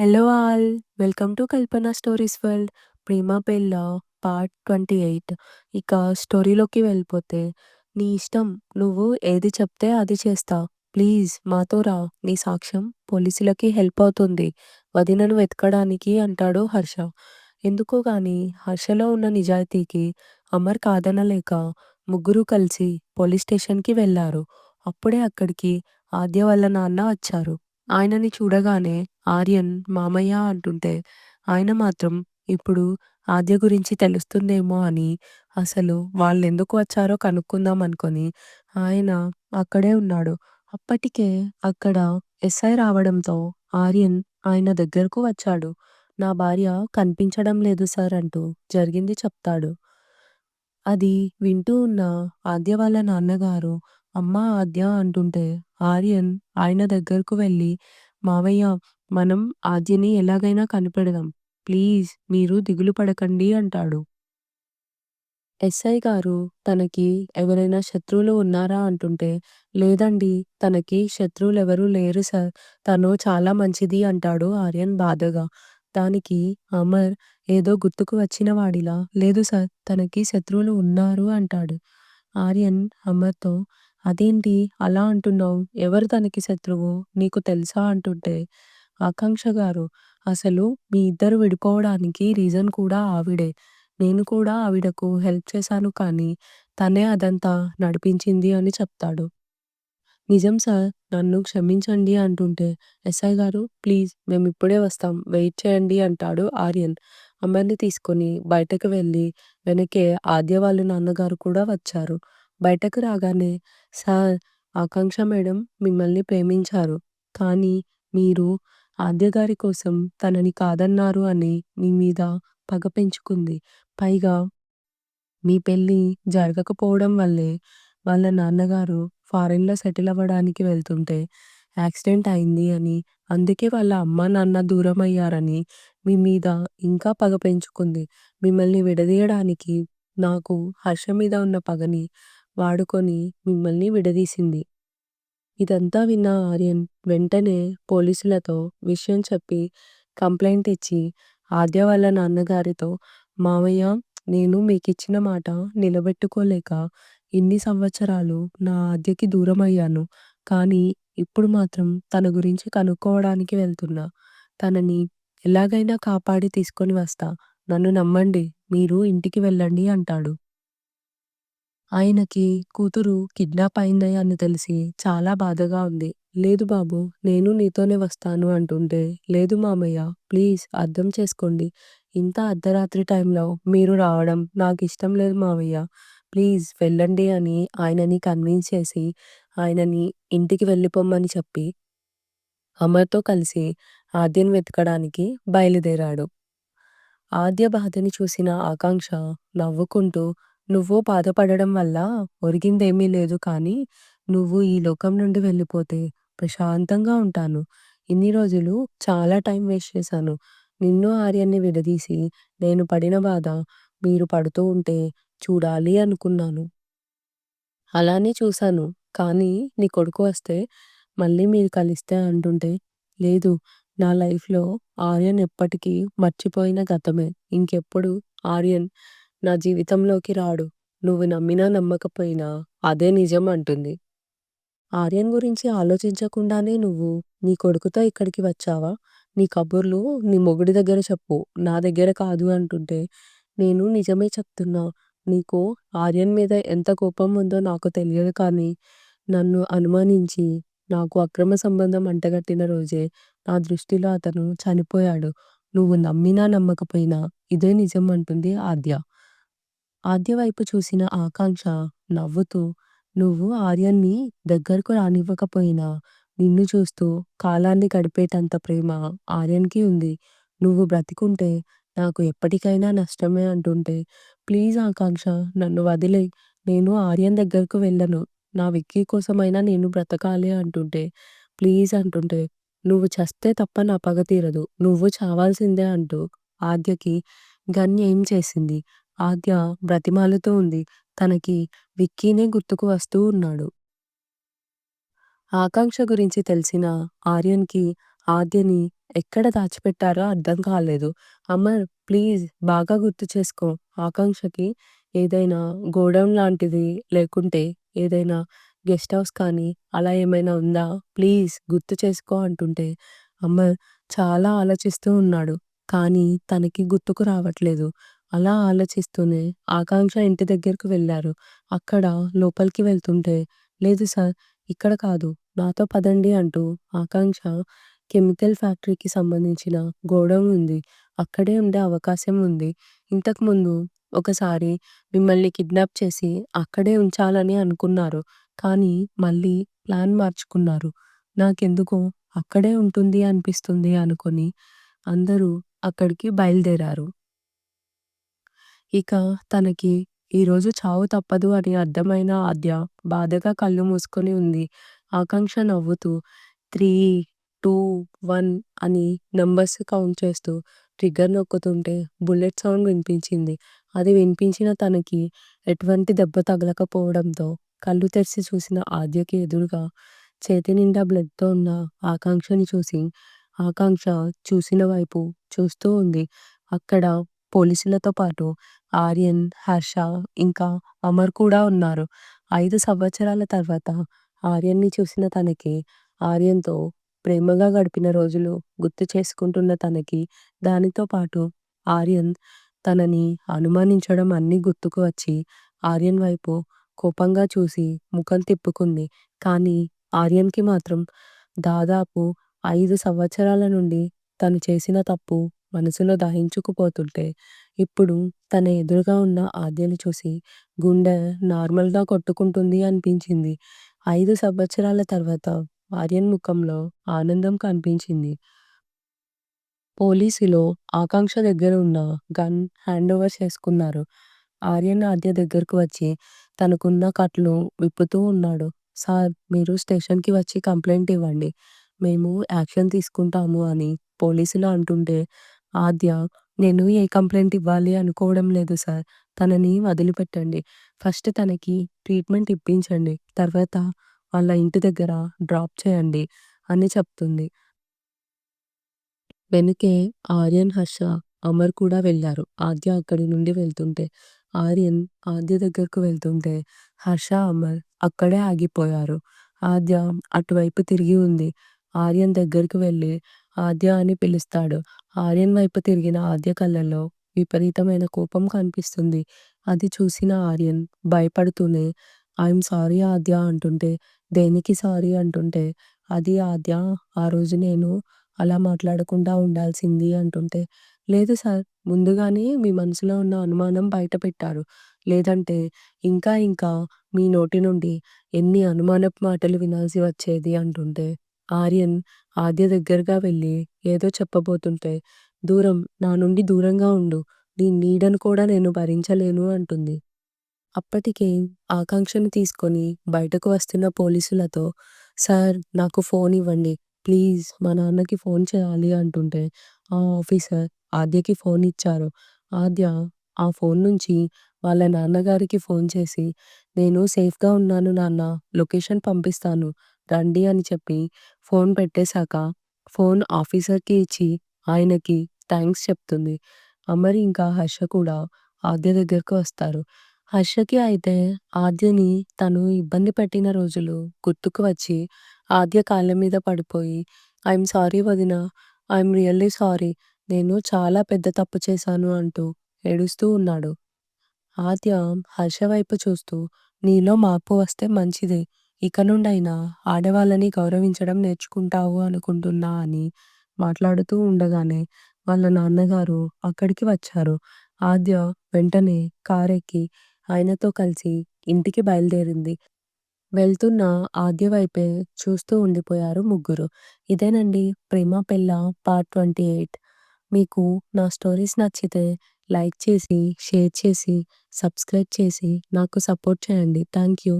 Hello all! Welcome to Kalpana stories world. 'ప్రేమ పెళ్ళ part 28 ఇక స్టోరీలోకి వెళ్ళిపోతే, నీ ఇష్టం. నువ్వు ఏది చెప్తే అది చేస్తా. ప్లీజ్ మాతో రా. నీ సాక్ష్యం పోలీసులకి హెల్ప్ అవుతుంది వదినను వెతకడానికి అంటాడు హర్ష. ఎందుకో గాని హర్షలో ఉన్న నిజాయితీకి అమర్ కాదనలేక ముగ్గురు కలిసి పోలీస్ స్టేషన్‌కి వెళ్ళారు అప్పుడే అక్కడికి ఆద్య వాళ్ళ నాన్న వచ్చారు. ఆయనని చూడగానే ఆర్యన్ మామయ్య అంటుంటే, ఆయన మాత్రం ఇప్పుడు ఆద్య గురించి తెలుస్తుందేమో అని అసలు వాళ్ళు ఎందుకు వచ్చారో కనుక్కుందాం అనుకొని ఆయన అక్కడే ఉన్నాడు. అప్పటికే అక్కడ ఎస్ఐ రావడంతో ఆర్యన్ ఆయన దగ్గరకు వచ్చాడు. నా భార్య కనిపించడం లేదు సార్ అంటూ జరిగింది చెప్తాడు. అది వింటూ ఉన్న ఆద్య వాళ్ళ నాన్నగారు అమ్మ ఆద్య అంటుంటే ఆర్యన్ ఆయన దగ్గరకు వెళ్ళి మావయ్య మనం ఆద్యని ఎలాగైనా కనిపెడదాం. ప్లీజ్ మీరు దిగులు పడకండి అంటాడు. ఎస్ఐ గారు తనకి ఎవరైనా శత్రువులు ఉన్నారా అంటుంటే లేదండి తనకి శత్రువులెవరూ లేరు సార్. తను చాలా మంచిది అంటాడు ఆర్యన్ బాధగా. దానికి అమర్ ఏదో గుర్తుకు వచ్చిన వాడిలా లేదు సార్ తనకి శత్రువులు ఉన్నారు అంటాడు. ఆర్యన్ అమర్‌తో అదేంటి అలా అంటున్నావు ఎవరు తనకి శత్రువు? నీకు తెలుసా అంటుంటే ఆకాంక్ష గారు అసలు మీ ఇద్దరు విడిపోవడానికి రీజన్ కూడా ఆవిడే. నేను కూడా ఆవిడకు హెల్ప్ చేశాను కానీ తనే అదంతా నడిపించింది అని చెప్తాడు. నిజం సార్ నన్ను క్షమించండి అంటుంటే ఎస్ఐ గారు ప్లీజ్ మేమిప్పుడే వస్తాం వెయిట్ చేయండి అంటాడు ఆర్యన్. అమర్‌ని తీసుకొని బయటకు వెళ్ళి వెనకే ఆద్య వాళ్ళ నాన్నగారు కూడా వచ్చారు. బయటకు రాగానే సార్ ఆకాంక్ష మేడం మిమ్మల్ని ప్రేమించారు. కానీ మీరు ఆద్యగారి కోసం తనని కాదన్నారు అని మీ మీద పగ పెంచుకుంది. పైగా మీ పెళ్ళి జరగకపోవడం వల్లే వాళ్ళ నాన్నగారు ఫారిన్‌లో సెటిల్ అవ్వడానికి వెళ్తుంటే యాక్సిడెంట్ అయింది అని, అందుకే వాళ్ళ అమ్మ నాన్న దూరమయ్యారని మీ మీద ఇంకా పగ పెంచుకుంది. మిమ్మల్ని విడదీయడానికి నాకు హర్ష మీద ఉన్న పగని వాడుకొని మిమ్మల్ని విడదీసింది. ఇదంతా విన్న ఆర్యన్ వెంటనే పోలీసులతో విషయం చెప్పి కంప్లైంట్ ఇచ్చి ఆద్య వాళ్ళ నాన్నగారితో మావయ్య నేను మీకిచ్చిన మాట నిలబెట్టుకోలేక ఇన్ని సంవత్సరాలు నా ఆద్యకి దూరమయ్యాను. కానీ ఇప్పుడు మాత్రం తన గురించి కనుక్కోవడానికి వెళ్తున్నా. తనని ఎలాగైనా కాపాడి తీసుకొని వస్తా. నన్ను నమ్మండి. మీరు ఇంటికి వెళ్ళండి అంటాడు. ఆయనకి కూతురు కిడ్నాప్ అయింది అని తెలిసి చాలా బాధగా ఉంది. లేదు బాబూ నేను నీతోనే వస్తాను అంటుంటే లేదు మామయ్య ప్లీజ్ అర్థం చేసుకోండి. ఇంత అర్ధరాత్రి టైంలో మీరు రావడం నాకిష్టం లేదు మావయ్య. ప్లీజ్ వెళ్ళండి అని ఆయనని కన్విన్స్ చేసి ఆయనని ఇంటికి వెళ్ళిపొమ్మని చెప్పి అమర్‌తో కలిసి ఆద్యను వెతకడానికి బయలుదేరాడు. ఆద్య బాధని చూసిన ఆకాంక్ష నవ్వుకుంటూ నువ్వు బాధపడడం వల్ల ఒరిగిందేమీ లేదు కానీ నువ్వు ఈ లోకం నుండి వెళ్ళిపోతే ప్రశాంతంగా ఉంటాను. ఇన్ని రోజులు చాలా టైం వేస్ట్ చేశాను. నిన్ను ఆర్యన్ని విడదీసి నేను పడిన బాధ మీరు పడుతూ ఉంటే చూడాలి అనుకున్నాను. అలానే చూశాను. కానీ నీ కొడుకు వస్తే మళ్ళీ మీరు కలిస్తే అంటుంటే లేదు నా లైఫ్‌లో ఆర్యన్ ఎప్పటికీ మర్చిపోయిన గతమే. ఇంకెప్పుడు ఆర్యన్ నా జీవితంలోకి రాడు. నువ్వు నమ్మినా నమ్మకపోయినా అదే నిజం అంటుంది. ఆర్యన్ గురించి ఆలోచించకుండానే నువ్వు నీ కొడుకుతో ఇక్కడికి వచ్చావా? నీ కబుర్లు నీ మొగుడి దగ్గర చెప్పు. నా దగ్గర కాదు అంటుంటే నేను నిజమే చెప్తున్నా. నీకు ఆర్యన్ మీద ఎంత కోపం ఉందో నాకు తెలియదు కానీ నన్ను అనుమానించి నాకు అక్రమ సంబంధం అంటగట్టిన రోజే నా దృష్టిలో అతను చనిపోయాడు. నువ్వు నమ్మినా నమ్మకపోయినా ఇదే నిజం అంటుంది ఆద్య. ఆద్య వైపు చూసిన ఆకాంక్ష నవ్వుతూ నువ్వు ఆర్యన్ని దగ్గరకు రానివ్వకపోయినా నిన్ను చూస్తూ కాలాన్ని గడిపేటంత ప్రేమ ఆర్యన్‌కి ఉంది. నువ్వు బ్రతికుంటే నాకు ఎప్పటికైనా నష్టమే అంటుంటే ప్లీజ్ ఆకాంక్ష నన్ను వదిలే నేను ఆర్యన్ దగ్గరకు వెళ్ళను. నా విక్కీ కోసమైనా నేను బ్రతకాలి అంటుంటే ప్లీజ్ అంటుంటే నువ్వు చస్తే తప్ప నా పగ తీరదు. నువ్వు చావాల్సిందే అంటూ ఆద్యకి గన్ ఎయిమ్ చేసింది. ఆద్య బ్రతిమాలుతూ ఉంది. తనకి విక్కీనే గుర్తుకు వస్తూ ఉన్నాడు. ఆకాంక్ష గురించి తెలిసిన ఆర్యన్‌కి ఆద్యని ఎక్కడ దాచిపెట్టారో అర్థం కాలేదు. అమర్ ప్లీజ్ బాగా గుర్తు చేసుకో. ఆకాంక్షకి ఏదైనా గోడౌన్ లాంటిది లేకుంటే ఏదైనా గెస్ట్ హౌస్ కానీ అలా ఏమైనా ఉందా? ప్లీజ్ గుర్తు చేసుకో అంటుంటే అమర్ చాలా ఆలోచిస్తూ ఉన్నాడు. కానీ తనకి గుర్తుకు రావట్లేదు. అలా ఆలోచిస్తూనే ఆకాంక్ష ఇంటి దగ్గరకు వెళ్ళారు అక్కడ లోపలికి వెళ్తుంటే లేదు సార్ ఇక్కడ కాదు నాతో పదండి అంటూ ఆకాంక్ష కెమికల్ ఫ్యాక్టరీకి సంబంధించిన గోడౌన్ ఉంది. అక్కడే ఉండే అవకాశం ఉంది. ఇంతకుముందు ఒకసారి మిమ్మల్ని కిడ్నాప్ చేసి అక్కడే ఉంచాలని అనుకున్నారు. కానీ మళ్ళీ ప్లాన్ మార్చుకున్నారు. నాకెందుకో అక్కడే ఉంటుంది అనిపిస్తుంది అనుకొని అందరూ అక్కడికి బయలుదేరారు. ఇక తనకి ఈరోజు చావు తప్పదు అని అర్థమైన ఆద్య బాధగా కళ్ళు మూసుకొని ఉంది. ఆకాంక్ష నవ్వుతూ త్రీ టూ వన్ అని నంబర్స్ కౌంట్ చేస్తూ ట్రిగ్గర్ నొక్కుతుంటే బుల్లెట్ సౌండ్ వినిపించింది. అది వినిపించిన తనకి ఎటువంటి దెబ్బ తగలకపోవడంతో కళ్ళు తెరిచి చూసిన ఆద్యకి ఎదురుగా చేతి నిండా బ్లడ్‌తో ఉన్న ఆకాంక్షని చూసి ఆకాంక్ష చూసిన వైపు చూస్తూ ఉంది. అక్కడ పోలీసులతో పాటు ఆర్యన్, హర్ష ఇంకా అమర్ కూడా ఉన్నారు. ఐదు సంవత్సరాల తర్వాత ఆర్యన్‌ని చూసిన తనకి, ఆర్యన్‌తో ప్రేమగా గడిపిన రోజులు గుర్తు చేసుకుంటున్న తనకి, దానితో పాటు ఆర్యన్ తనని అనుమానించడం అన్నీ గుర్తుకు వచ్చి ఆర్యన్ వైపు కోపంగా చూసి ముఖం తిప్పుకుంది. కానీ ఆర్యన్‌కి మాత్రం దాదాపు ఐదు సంవత్సరాల నుండి తను చేసిన తప్పు మనసులో దహించుకుపోతుంటే ఇప్పుడు తన ఎదురుగా ఉన్న ఆద్యను చూసి గుండె నార్మల్‌గా కొట్టుకుంటుంది అనిపించింది. ఐదు సంవత్సరాల తర్వాత ఆర్యన్ ముఖంలో ఆనందం కనిపించింది. పోలీసులో ఆకాంక్ష దగ్గర ఉన్న గన్ హ్యాండోవర్ చేసుకున్నారు. ఆర్యన్ ఆద్య దగ్గరకు వచ్చి తనకున్న కట్లు విప్పుతూ ఉన్నాడు. సార్ మీరు స్టేషన్‌కి వచ్చి కంప్లైంట్ ఇవ్వండి. మేము యాక్షన్ తీసుకుంటాము అని పోలీసులు అంటుంటే ఆద్య నేను ఏ కంప్లెయింట్ ఇవ్వాలి అనుకోవడం లేదు సార్. తనని వదిలిపెట్టండి. ఫస్ట్ తనకి ట్రీట్మెంట్ ఇప్పించండి. తర్వాత వాళ్ళ ఇంటి దగ్గర డ్రాప్ చేయండి అని చెప్తుంది. వెనుకే ఆర్యన్, హర్ష, అమర్ కూడా వెళ్ళారు. ఆద్య అక్కడి నుండి వెళ్తుంటే ఆర్యన్ ఆద్య దగ్గరకు వెళ్తుంటే హర్ష, అమర్ అక్కడే ఆగిపోయారు. ఆద్య అటువైపు తిరిగి ఉంది. ఆర్యన్ దగ్గరికి వెళ్ళి ఆద్య అని పిలుస్తాడు. ఆర్యన్ వైపు తిరిగిన ఆద్య కళ్ళల్లో విపరీతమైన కోపం కనిపిస్తుంది. అది చూసిన ఆర్యన్ భయపడుతూనే ఐయామ్ సారీ ఆద్య అంటుంటే దేనికి సారీ అంటుంటే అది ఆద్య ఆ రోజు నేను అలా మాట్లాడకుండా ఉండాల్సింది అంటుంటే లేదు సార్ ముందుగానే మీ మనసులో ఉన్న అనుమానం బయట పెట్టారు. లేదంటే ఇంకా ఇంకా మీ నోటి నుండి ఎన్ని అనుమానపు మాటలు వినాల్సి వచ్చేది అంటుంటే ఆర్యన్ ఆద్య దగ్గరగా వెళ్ళి ఏదో చెప్పబోతుంటే దూరం నా నుండి దూరంగా ఉండు. నీ నీడను కూడా నేను భరించలేను అంటుంది. అప్పటికే ఆకాంక్షను తీసుకొని బయటకు వస్తున్న పోలీసులతో సార్ నాకు ఫోన్ ఇవ్వండి. ప్లీజ్ మా నాన్నకి ఫోన్ చేయాలి అంటుంటే ఆ ఆఫీసర్ ఆద్యకి ఫోన్ ఇచ్చారు. ఆద్య ఆ ఫోన్ నుంచి వాళ్ళ నాన్నగారికి ఫోన్ చేసి నేను సేఫ్‌గా ఉన్నాను నాన్న లొకేషన్ పంపిస్తాను రండి అని చెప్పి ఫోన్ పెట్టేశాక ఫోన్ ఆఫీసర్‌కి ఇచ్చి ఆయనకి థ్యాంక్స్ చెప్తుంది. అమర్ ఇంకా హర్ష కూడా ఆద్య దగ్గరకు వస్తారు. హర్షకి అయితే ఆద్యని తను ఇబ్బంది పెట్టిన రోజులు గుర్తుకు వచ్చి ఆద్య కాళ్ళ మీద పడిపోయి ఐఎమ్ సారీ వదిన ఐఎమ్ రియల్లీ సారీ. నేను చాలా పెద్ద తప్పు చేశాను అంటూ ఏడుస్తూ ఉన్నాడు. ఆద్య హర్ష వైపు చూస్తూ నీలో మార్పు వస్తే మంచిదే. ఇక నుండైనా ఆడవాళ్ళని గౌరవించడం నేర్చుకుంటావు అనుకుంటున్నా అని మాట్లాడుతూ ఉండగానే వాళ్ళ నాన్నగారు అక్కడికి వచ్చారు. ఆద్య వెంటనే కారెక్కి ఆయనతో కలిసి ఇంటికి బయలుదేరింది. వెళ్తున్న ఆద్య వైపే చూస్తూ ఉండిపోయారు ముగ్గురు. ఇదేనండి 'ప్రేమ పెళ్ళ' పార్ట్ ట్వంటీ ఎయిట్. మీకు నా స్టోరీస్ నచ్చితే లైక్ చేసి, షేర్ చేసి, సబ్స్క్రైబ్ చేసి నాకు సపోర్ట్ చేయండి. Thank you.